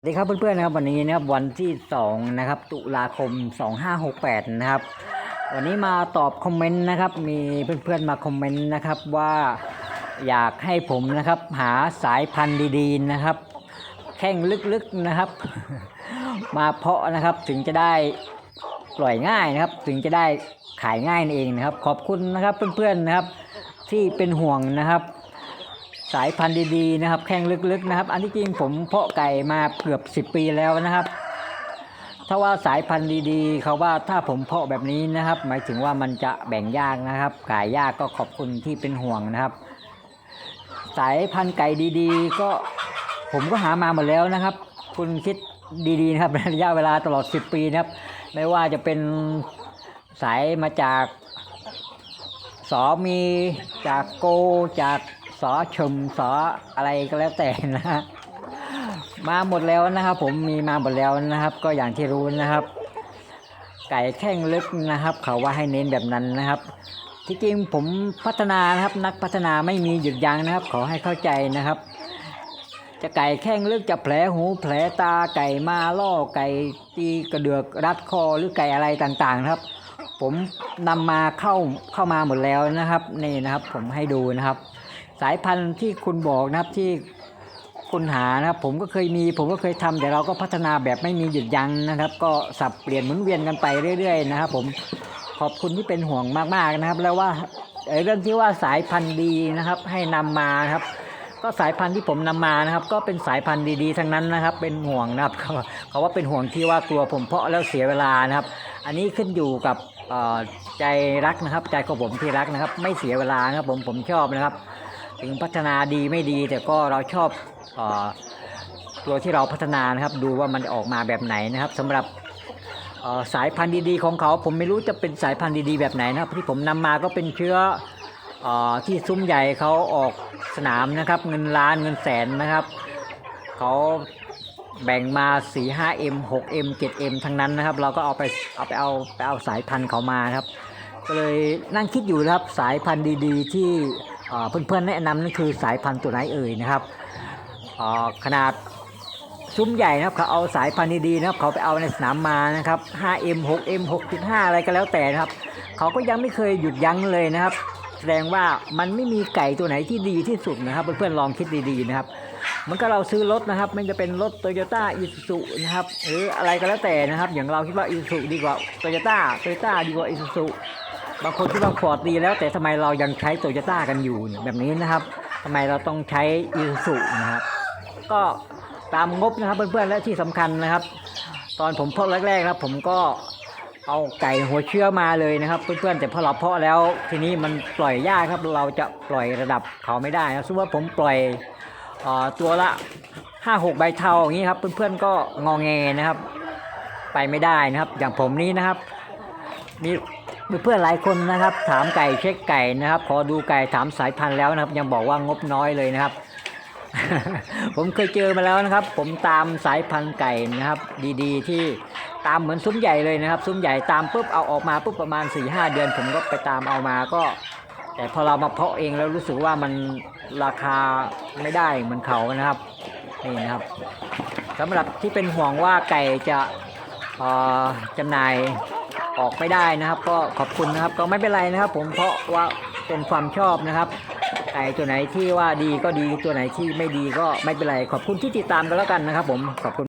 สวัสดีครับเพื่อนๆนะครับวันนี้นะครับวันที่2นะครับตุลาคม 2568นะครับวันนี้มาตอบคอมเมนต์นะครับมีเพื่อนๆมาคอมเมนต์นะครับว่าอยากให้ผมนะครับหาสายพันธุ์ดีๆนะครับ แข้งลึกๆนะครับ มาเพาะนะครับถึงจะได้ปล่อยง่ายนะครับ ถึงจะได้ขายง่ายนั่นเองนะครับ ขอบคุณนะครับเพื่อนๆนะครับที่เป็นห่วงนะครับ สายพันธุ์ดีๆนะครับ แข้งลึกๆนะครับ อันที่จริงผมเพาะไก่มาเกือบ 10 ปีแล้วนะครับ ถ้าว่าสายพันธุ์ดีๆ เขาว่าถ้าผมเพาะแบบนี้นะครับ หมายถึงว่ามันจะแบ่งยากนะครับ ขายยากก็ขอบคุณที่เป็นห่วงนะครับ สายพันธุ์ไก่ดีๆ ก็ผมก็หามาหมดแล้วนะครับ คุณคิดดีๆนะครับระยะเวลาตลอด 10 ปีนะครับ ไม่ว่าจะเป็นสายมาจากสอมีจากโกจาก สอชมสออะไรก็แล้วแต่นะฮะมาหมดแล้วนะครับ ผมมีมาหมดแล้วนะครับ ก็อย่างที่รู้นะครับ ไก่แข้งลึกนะครับ เขาว่าให้เน้นแบบนั้นนะครับ ที่จริงผมพัฒนานะครับ นักพัฒนาไม่มีหยุดยั้งนะครับ ขอให้เข้าใจนะครับ จะไก่แข้งลึกจะแผลหูแผลตาไก่มาล่อไก่ตีกระเดือกรัดคอหรือไก่อะไรต่างๆนะครับ ผมนำมาเข้าเข้ามาหมดแล้วนะครับ นี่นะครับ ผมให้ดูนะครับ สายพันธุ์ที่คุณบอกนะครับที่คุณหานะครับผมก็เคยมีผมก็เคยทำแต่เราก็พัฒนาแบบไม่มีหยุดยั้งนะครับ ก็สับเปลี่ยนหมุนเวียนกันไปเรื่อยๆนะครับผมขอบคุณที่เป็นห่วงมากๆนะครับ แล้วว่าเรื่องที่ว่าสายพันธุ์ดีนะครับ ให้นำมาครับ ก็สายพันธุ์ที่ผมนำมานะครับ ก็เป็นสายพันธุ์ดีๆทั้งนั้นนะครับ เป็นห่วงนะครับเขาว่าเป็นห่วงที่ว่ากลัวผมเพาะแล้วเสียเวลานะครับ อันนี้ขึ้นอยู่กับใจรักนะครับ ใจของผมที่รักนะครับ ไม่เสียเวลานะครับผมผมชอบนะครับ ถึงพัฒนาดีไม่ดี แต่ก็เราชอบออตัวที่เราพัฒนานะครับ ดูว่ามันออกมาแบบไหนนะครับสำหรับสายพันธุ์ดีๆของเขา ผมไม่รู้จะเป็นสายพันธุ์ดีๆแบบไหนนะครับ ที่ผมนำมาก็เป็นเชื้อเออที่ซุ้มใหญ่เขาออกสนามนะครับ เงินล้านเงินแสนนะครับเขาแบ่งมา 4 5 M 6 M 7 M ทั้งนั้นนะครับ เราก็เอาไปเอาไปเอาไปเอาสายพันธุ์เขามาครับ ก็เลยนั่งคิดอยู่นะครับสายพันธุ์ดีๆ ที่ เพื่อนๆแนะนำนั่นคือสายพันธุ์ตัวไหนเอ่ยนะครับขนาดซุ้มใหญ่นะครับเขาเอาสายพันธุ์ดีๆนะครับเขาไปเอาในสนามมานะครับ 5M 6M 6.5 อะไรก็แล้วแต่นะครับ เขาก็ยังไม่เคยหยุดยั้งเลยนะครับ แสดงว่ามันไม่มีไก่ตัวไหนที่ดีที่สุดนะครับ เพื่อนๆลองคิดดีๆนะครับ มันก็เราซื้อรถนะครับไม่จะเป็นรถโตโยต้าอิซูซุนะครับหรืออะไรก็แล้วแต่นะครับ อย่างเราคิดว่าอิซูซุดีกว่าโตโยต้าโตโยต้าดีกว่าอิซูซุ บางคนคิดว่าฟอร์ดดีแล้ว แต่ทำไมเรายังใช้โตโยต้ากันอยู่เนี่ยแบบนี้นะครับทำไมเราต้องใช้อิซูซุนะครับ ก็ตามงบนะครับเพื่อนๆและที่สำคัญนะครับ ตอนผมเพาะแรกๆครับ ผมก็เอาไก่หัวเชื้อมาเลยนะครับ เพื่อนๆแต่พอเราเพาะแล้ว ทีนี้มันปล่อยยากครับ เราจะปล่อยระดับเขาไม่ได้นะสมมติว่าผมปล่อยอตัวละห้าหกใบเทาอย่างนี้ครับ เพื่อนๆก็งอแงนะครับ ไปไม่ได้นะครับ อย่างผมนี้นะครับ มีมี เพื่อนหลายคนนะครับ ถามไก่เช็คไก่นะครับพอดูไก่ถามสายพันธุ์แล้วนะครับ ยังบอกว่างบน้อยเลยนะครับ ผมเคยเจอมาแล้วนะครับ ผมตามสายพันธุ์ไก่นะครับ ดีๆ ที่ตามเหมือนซุ้มใหญ่เลยนะครับ ซุ้มใหญ่ตามปุ๊บเอาออกมาปุ๊บประมาณ4ี่หเดือน ผมก็ไปตามเอามาก็ แต่พอเรามาเพาะเองแล้วรู้สึกว่ามันราคาไม่ได้เหมือนเขานะครับนี่นะครับสำหรับที่เป็นห่วงว่าไก่จะจำหน่าย ออกไม่ได้นะครับ ก็ขอบคุณนะครับก็ไม่เป็นไรนะครับ ผมเพราะว่าเป็นความชอบนะครับไก่ตัวไหนที่ว่าดีก็ดีตัวไหนที่ไม่ดีก็ไม่เป็นไร ขอบคุณที่ติดตามกันแล้วกันนะครับ ผมขอบคุณ